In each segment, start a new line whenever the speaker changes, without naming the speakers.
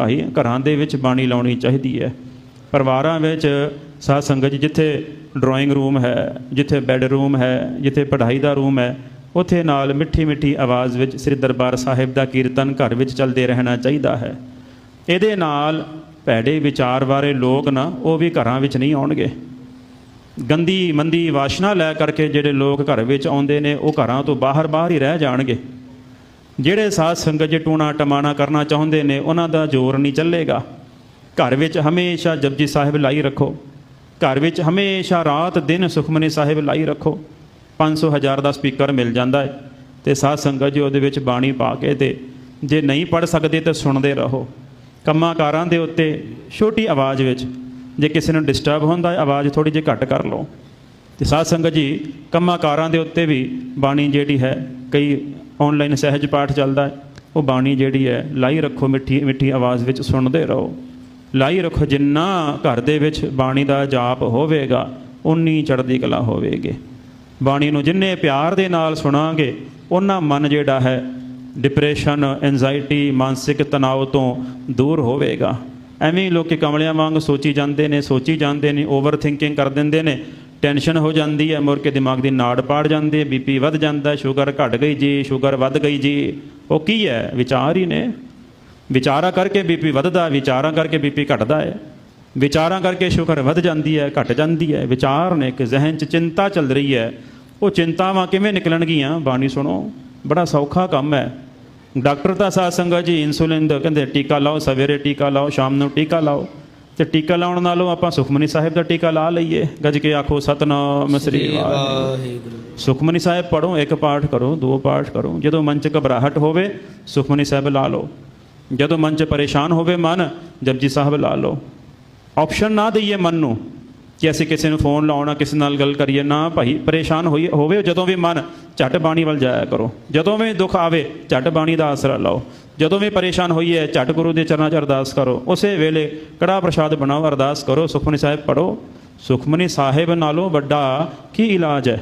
ਭਾਈ, ਘਰਾਂ ਦੇ ਵਿੱਚ ਬਾਣੀ ਲਾਉਣੀ ਚਾਹੀਦੀ ਹੈ। ਪਰਿਵਾਰਾਂ ਵਿੱਚ ਸਾਧ ਸੰਗਤ ਜਿੱਥੇ ਡਰਾਇੰਗ ਰੂਮ ਹੈ, ਜਿੱਥੇ ਬੈੱਡ ਰੂਮ ਹੈ, ਜਿੱਥੇ ਪੜ੍ਹਾਈ ਦਾ ਰੂਮ ਹੈ, ਉੱਥੇ ਨਾਲ ਮਿੱਠੀ ਮਿੱਠੀ ਆਵਾਜ਼ ਵਿੱਚ ਸ੍ਰੀ ਦਰਬਾਰ ਸਾਹਿਬ ਦਾ ਕੀਰਤਨ ਘਰ ਵਿੱਚ ਚੱਲਦੇ ਰਹਿਣਾ ਚਾਹੀਦਾ ਹੈ। ਇਹਦੇ ਨਾਲ ਭੈੜੇ ਵਿਚਾਰ ਵਾਲੇ ਲੋਕ ਨਾ, ਉਹ ਵੀ ਘਰਾਂ ਵਿੱਚ ਨਹੀਂ ਆਉਣਗੇ। ਗੰਦੀ ਮੰਦੀ ਵਾਸ਼ਨਾ ਲੈ ਕਰਕੇ ਜਿਹੜੇ ਲੋਕ ਘਰ ਵਿੱਚ ਆਉਂਦੇ ਨੇ, ਉਹ ਘਰਾਂ ਤੋਂ ਬਾਹਰ ਬਾਹਰ ਹੀ ਰਹਿ ਜਾਣਗੇ। ਜਿਹੜੇ ਸਾਧ ਸੰਗਤ ਜੇ ਟੂਣਾ ਟਮਾਣਾ ਕਰਨਾ ਚਾਹੁੰਦੇ ਨੇ, ਉਹਨਾਂ ਦਾ ਜ਼ੋਰ ਨਹੀਂ ਚੱਲੇਗਾ। ਘਰ ਵਿੱਚ ਹਮੇਸ਼ਾ ਜਪਜੀ ਸਾਹਿਬ ਲਾਈ ਰੱਖੋ। ਘਰ ਵਿੱਚ ਹਮੇਸ਼ਾ ਰਾਤ ਦਿਨ ਸੁਖਮਨੀ ਸਾਹਿਬ ਲਾਈ ਰੱਖੋ। 500 ਹਜ਼ਾਰ ਦਾ ਸਪੀਕਰ ਮਿਲ ਜਾਂਦਾ ਹੈ ਤੇ ਸਾਧ ਸੰਗਤ ਜੀ ਉਹਦੇ ਵਿੱਚ ਬਾਣੀ ਪਾ ਕੇ ਤੇ ਜੇ ਨਹੀਂ ਪੜ ਸਕਦੇ ਤਾਂ ਸੁਣਦੇ ਰਹੋ। ਕੰਮਾਂ ਕਾਰਾਂ ਦੇ ਉੱਤੇ ਛੋਟੀ ਆਵਾਜ਼ ਵਿੱਚ ਜੇ ਕਿਸੇ ਨੂੰ ਡਿਸਟਰਬ ਹੁੰਦਾ ਹੈ, ਆਵਾਜ਼ ਥੋੜੀ ਜਿਹੀ ਘੱਟ ਕਰ ਲਓ। ਤੇ ਸਾਧ ਸੰਗਤ ਜੀ ਕੰਮਾਂ ਕਾਰਾਂ ਦੇ ਉੱਤੇ ਵੀ ਬਾਣੀ ਜਿਹੜੀ ਹੈ, ਕਈ ਆਨਲਾਈਨ ਸਹਿਜ ਪਾਠ ਚੱਲਦਾ ਹੈ। ਉਹ ਬਾਣੀ ਜਿਹੜੀ ਹੈ, ਲਾਈ ਰੱਖੋ ਮਿੱਠੀ ਮਿੱਠੀ ਆਵਾਜ਼ ਵਿੱਚ ਸੁਣਦੇ ਰਹੋ। ਲਾਈ ਰੱਖੋ ਜਿੰਨਾ ਘਰ ਦੇ ਵਿੱਚ ਬਾਣੀ ਦਾ ਜਾਪ ਹੋਵੇਗਾ ਉਨੀ ਚੜ੍ਹਦੀ ਕਲਾ ਹੋਵੇਗੀ। ਬਾਣੀ ਨੂੰ ਜਿੰਨੇ ਪਿਆਰ ਦੇ ਨਾਲ ਸੁਣਾਂਗੇ ਉਹਨਾਂ ਮਨ ਜਿਹੜਾ ਹੈ ਡਿਪਰੈਸ਼ਨ ਐਂਜ਼ਾਇਟੀ ਮਾਨਸਿਕ ਤਣਾਅ ਤੋਂ ਦੂਰ ਹੋਵੇਗਾ। ਐਵੇਂ ਹੀ ਲੋਕੀ ਕਮਲਿਆਂ ਵਾਂਗ ਸੋਚੀ ਜਾਂਦੇ ਨੇ, ਸੋਚੀ ਜਾਂਦੇ ਨੇ ਓਵਰ ਥਿੰਕਿੰਗ ਕਰ ਦਿੰਦੇ ਨੇ। ਟੈਨਸ਼ਨ ਹੋ ਜਾਂਦੀ ਹੈ, ਮੁੜ ਕੇ ਦਿਮਾਗ ਦੀ ਨਾੜ ਪਾੜ ਜਾਂਦੀ ਹੈ, ਬੀਪੀ ਵੱਧ ਜਾਂਦਾ, ਸ਼ੂਗਰ ਘਟ ਗਈ ਜੀ, ਸ਼ੂਗਰ ਵੱਧ ਗਈ ਜੀ। ਉਹ ਕੀ ਹੈ? ਵਿਚਾਰ ਹੀ ਨੇ। ਵਿਚਾਰਾਂ ਕਰਕੇ ਬੀਪੀ ਵੱਧਦਾ, ਵਿਚਾਰਾਂ ਕਰਕੇ ਬੀਪੀ ਘਟਦਾ ਹੈ। ਵਿਚਾਰਾਂ ਕਰਕੇ ਸ਼ੂਗਰ ਵੱਧ ਜਾਂਦੀ ਹੈ, ਘਟ ਜਾਂਦੀ ਹੈ। ਵਿਚਾਰ ਨੇ ਕਿ ਜ਼ਿਹਨ 'ਚ ਚਿੰਤਾ ਚੱਲ ਰਹੀ ਹੈ। ਉਹ ਚਿੰਤਾਵਾਂ ਕਿਵੇਂ ਨਿਕਲਣਗੀਆਂ? ਬਾਣੀ ਸੁਣੋ, ਬੜਾ ਸੌਖਾ ਕੰਮ ਹੈ। ਡਾਕਟਰ ਤਾਂ ਸਾਧ ਸੰਗਤ ਜੀ, ਇਨਸੂਲਿਨ ਦਾ ਕਹਿੰਦੇ, ਟੀਕਾ ਲਾਓ, ਸਵੇਰੇ ਟੀਕਾ ਲਾਓ, ਸ਼ਾਮ ਨੂੰ ਟੀਕਾ ਲਾਓ। ਤੇ ਟੀਕਾ ਲਾਉਣ ਨਾਲੋਂ ਆਪਾਂ ਸੁਖਮਨੀ ਸਾਹਿਬ ਦਾ ਟੀਕਾ ਲਾ ਲਈਏ। ਗੱਜ ਕੇ ਆਖੋ ਸਤਨਾਮ ਸ੍ਰੀ
ਵਾਹਿਗੁਰੂ।
ਸੁਖਮਨੀ ਸਾਹਿਬ ਪੜੋ ਇੱਕ ਪਾਠ ਕਰੋ ਦੋ ਪਾਠ ਕਰੋ। ਜਦੋਂ ਮਨ 'ਚ ਘਬਰਾਹਟ ਹੋਵੇ ਸੁਖਮਨੀ ਸਾਹਿਬ ਲਾ ਲਓ। ਜਦੋਂ ਮਨ 'ਚ ਪਰੇਸ਼ਾਨ ਹੋਵੇ ਮਨ ਜਪਜੀ ਸਾਹਿਬ ਲਾ ਲਓ। ਆਪਸ਼ਨ ਨਾ ਦਈਏ ਮਨ ਨੂੰ ਕਿ ਅਸੀਂ ਕਿਸੇ ਨੂੰ ਫੋਨ ਲਾਉਣਾ ਕਿਸੇ ਨਾਲ ਗੱਲ ਕਰੀਏ। ਨਾ ਭਾਈ ਪਰੇਸ਼ਾਨ ਹੋਈ ਹੋਵੇ ਜਦੋਂ ਵੀ ਮਨ ਝਟ ਬਾਣੀ ਵੱਲ ਜਾਇਆ ਕਰੋ। ਜਦੋਂ ਵੀ ਦੁੱਖ ਆਵੇ, ਝਟ ਬਾਣੀ ਦਾ ਆਸਰਾ ਲਓ। ਜਦੋਂ ਵੀ ਪਰੇਸ਼ਾਨ ਹੋਈਏ, ਝਟ ਗੁਰੂ ਦੇ ਚਰਨਾਂ 'ਚ ਅਰਦਾਸ ਕਰੋ। ਉਸੇ ਵੇਲੇ ਕੜਾ ਪ੍ਰਸ਼ਾਦ ਬਣਾਓ, ਅਰਦਾਸ ਕਰੋ, ਸੁਖਮਨੀ ਸਾਹਿਬ ਪੜੋ ਸੁਖਮਨੀ ਸਾਹਿਬ ਨਾਲੋਂ ਵੱਡਾ ਕੀ ਇਲਾਜ ਹੈ?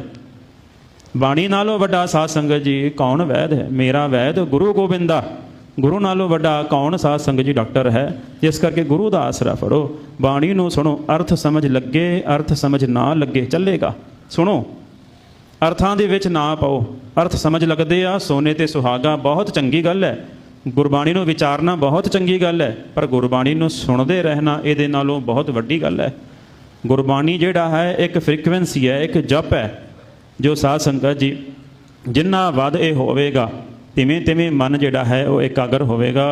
ਬਾਣੀ ਨਾਲੋਂ ਵੱਡਾ ਸਾਧ ਸੰਗਤ ਜੀ ਕੌਣ ਵੈਦ ਹੈ? ਮੇਰਾ ਵੈਦ ਗੁਰੂ ਗੋਬਿੰਦਾ। ਗੁਰੂ ਨਾਲੋਂ ਵੱਡਾ ਕੌਣ ਸਾਧ ਸੰਗਤ ਜੀ ਡਾਕਟਰ ਹੈ? ਜਿਸ ਕਰਕੇ ਗੁਰੂ ਦਾ ਆਸਰਾ ਫੜੋ। ਬਾਣੀ ਨੂੰ ਸੁਣੋ। ਅਰਥ ਸਮਝ ਲੱਗੇ, ਅਰਥ ਸਮਝ ਨਾ ਲੱਗੇ, ਚੱਲੇਗਾ। ਸੁਣੋ। ਅਰਥਾਂ ਦੇ ਵਿੱਚ ਨਾ ਪਾਓ। ਅਰਥ ਸਮਝ ਲੱਗਦੇ ਆ, ਸੋਨੇ ਤੇ ਸੁਹਾਗਾ ਬਹੁਤ ਚੰਗੀ ਗੱਲ ਹੈ ਗੁਰਬਾਣੀ ਨੂੰ ਵਿਚਾਰਨਾ ਬਹੁਤ ਚੰਗੀ ਗੱਲ ਹੈ ਪਰ ਗੁਰਬਾਣੀ ਨੂੰ ਸੁਣਦੇ ਰਹਿਣਾ ਇਹਦੇ ਨਾਲੋਂ ਬਹੁਤ ਵੱਡੀ ਗੱਲ ਹੈ ਗੁਰਬਾਣੀ ਜਿਹੜਾ ਹੈ, ਇੱਕ ਫ੍ਰੀਕਵੈਂਸੀ ਹੈ ਇੱਕ ਜਪ ਹੈ ਜੋ ਸਾਧ ਸੰਗਤ ਜੀ, ਜਿੰਨਾ ਵੱਧ ਇਹ ਹੋਵੇਗਾ ਤਿਵੇਂ ਤਿਵੇਂ ਮਨ ਜਿਹੜਾ ਹੈ, ਉਹ ਇਕਾਗਰ ਹੋਵੇਗਾ।